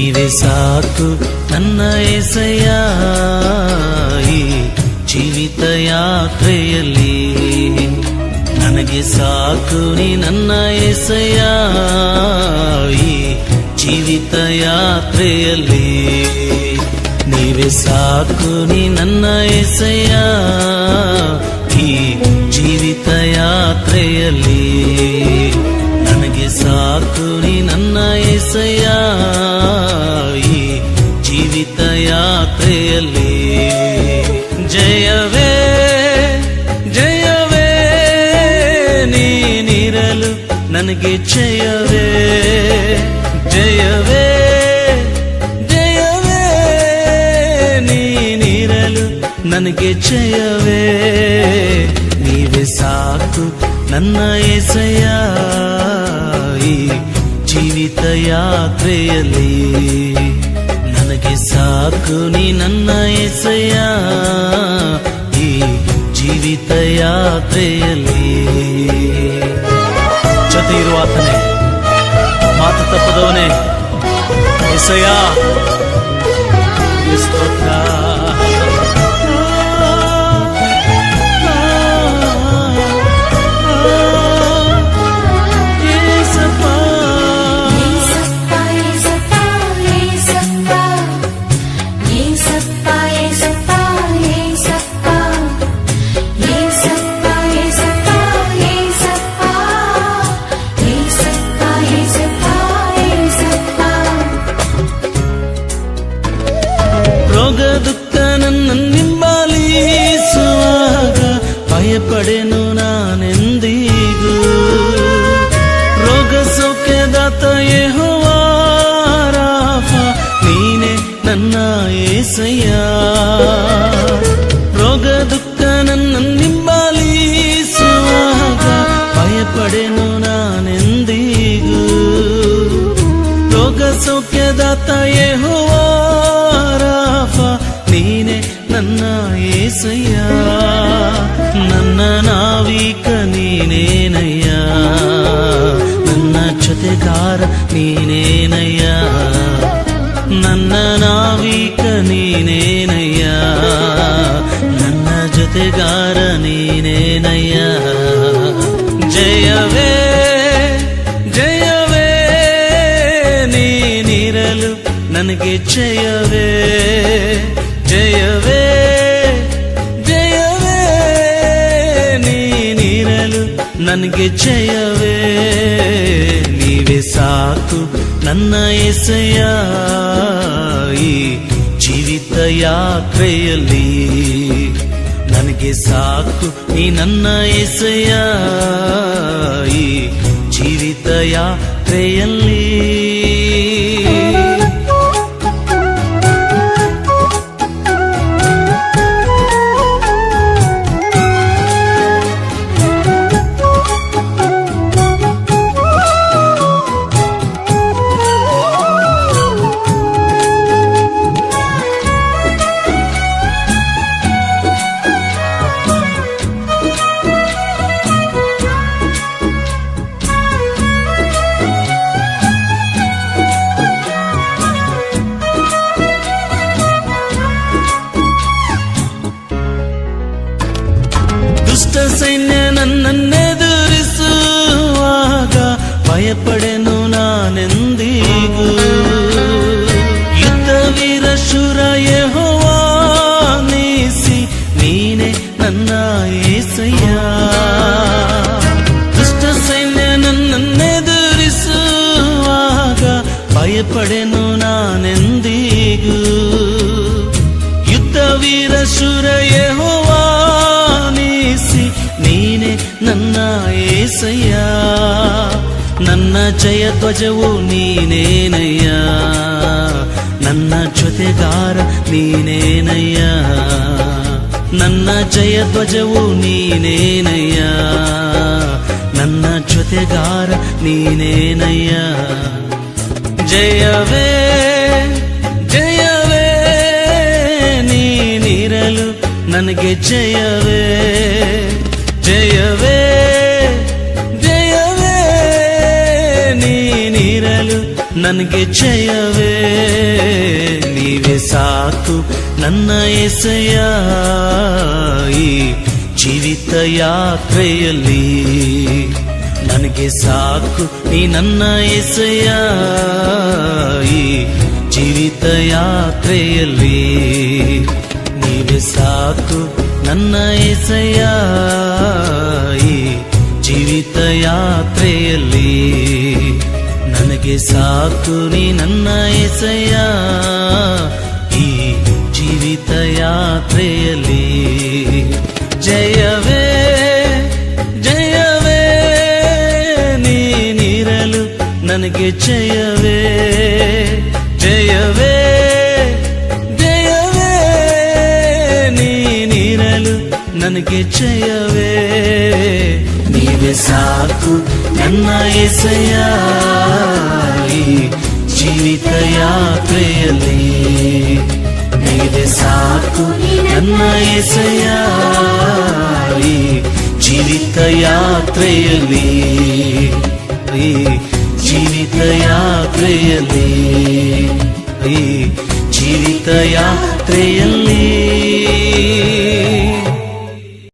ನೀವೇ ಸಾಕು ನನ್ನ ಎಸೆಯ ಈ ಜೀವಿತ ಯಾತ್ರೆಯಲ್ಲಿ ನನಗೆ ಸಾಕು ನೀ ನನ್ನ ಎಸೆಯ ಈ ಜೀವಿತ ಯಾತ್ರೆಯಲ್ಲಿ ನೀವೇ ಸಾಕು ನೀ ನನ್ನ ಎಸೆಯ ಜಯವೇ ಜಯವೇ ನೀನಿರಲು ನನಗೆ ಜಯವೇ ಜಯವೇ ಜಯವೇ ನೀನಿರಲು ನನಗೆ ಜಯವೇ ನೀವೇ ಸಾಕು ನನ್ನ ಎಸೆಯ ಈ ಜೀವಿತ ಯಾತ್ರೆಯಲ್ಲಿ ನನಗೆ ಸಾಕು ನೀ ನನ್ನ ಎಸೆಯ ಈ ಜೀವಿತ ಯಾತ್ರೆಯಲ್ಲಿ ಜೊತೆ ಇರುವ ಆತನೇ ಮಾತು ತಪ್ಪದವನೇ ಎಸೆಯ ಭಯಪಡೆನು ನಾನೆಂದಿಗೂ ರೋಗ ಸೌಖ್ಯದಾತ ಯೆಹೋವಾರಾಫ ನೀನೆ ನನ್ನ ಏಸಯ್ಯ ನನ್ನ ನಾವಿಕ ನೀನೇನಯ್ಯ ನನ್ನ ಜೊತೆಗಾರ ನೀನೇನಯ್ಯ ನನ್ನ ನಾವಿಕ ನೀನೇನಯ್ಯ ನನ್ನ ಜೊತೆಗಾರ ನೀನೇನಯ್ಯ ನನಗೆ ಜಯವೇ ಜಯವೇ ಜಯವೇ ನೀನಿರಲು ನನಗೆ ಜಯವೇ ನೀವೇ ಸಾಕು ನನ್ನ ಎಸೆಯ ಈ ಜೀವಿತ ಯಾತ್ರೆಯಲ್ಲಿ ನನಗೆ ಸಾಕು ನೀ ನನ್ನ ಎಸೆಯ ಈ ಜೀವಿತ ಯಾತ್ರೆಯಲ್ಲಿ ஏற்பட. ನನ್ನ ಜಯ ಧ್ವಜವು ನೀನೇನಯ್ಯ ನನ್ನ ಜೊತೆಗಾರ ನೀನೇನಯ್ಯ ನನ್ನ ಜಯ ಧ್ವಜವು ನೀನೇನಯ್ಯ ನನ್ನ ಜೊತೆಗಾರ ನೀನೇನಯ್ಯ ಜಯವೇ ಜಯವೇ ನೀನಿರಲು ನನಗೆ ಜಯವೇ ಜಯವೇ ನನಗೆ ಜಯವೇ ನೀವೇ ಸಾಕು ನನ್ನ ಎಸೆಯ ಈ ಜೀವಿತ ಯಾತ್ರೆಯಲ್ಲಿ ನನಗೆ ಸಾಕು ನೀ ನನ್ನ ಎಸೆಯ ಈ ಜೀವಿತ ಯಾತ್ರೆಯಲ್ಲಿ ನೀವೇ ಸಾಕು ನನ್ನ ಎಸೆಯ ಈ ಜೀವಿತ ಯಾತ್ರೆಯಲ್ಲಿ ನನಗೆ ಸಾಕು ನೀ ನನ್ನ ಎಸೆಯ ಈ ಜೀವಿತ ಯಾತ್ರೆಯಲ್ಲಿ ಜಯವೇ ಜಯವೇ ನೀನಿರಲು ನನಗೆ ಜಯವೇ ಜಯವೇ ಜಯವೇ ನೀನಿರಲು ನನಗೆ ಜಯವೇ ನೀವೇ ಸಾಕು ನನ್ನ ಎಸೆಯ ಈ ಜೀವಿತ ಯಾತ್ರೆಯಲ್ಲಿ ನೀವೇ ಸಾಕು ನನ್ನ ಎಸೆಯ ಈ ಜೀವಿತ ಯಾತ್ರೆಯಲ್ಲಿ ಈ ಜೀವಿತ ಯಾತ್ರೆಯಲ್ಲಿ ಈ ಜೀವಿತ ಯಾತ್ರೆಯಲ್ಲಿ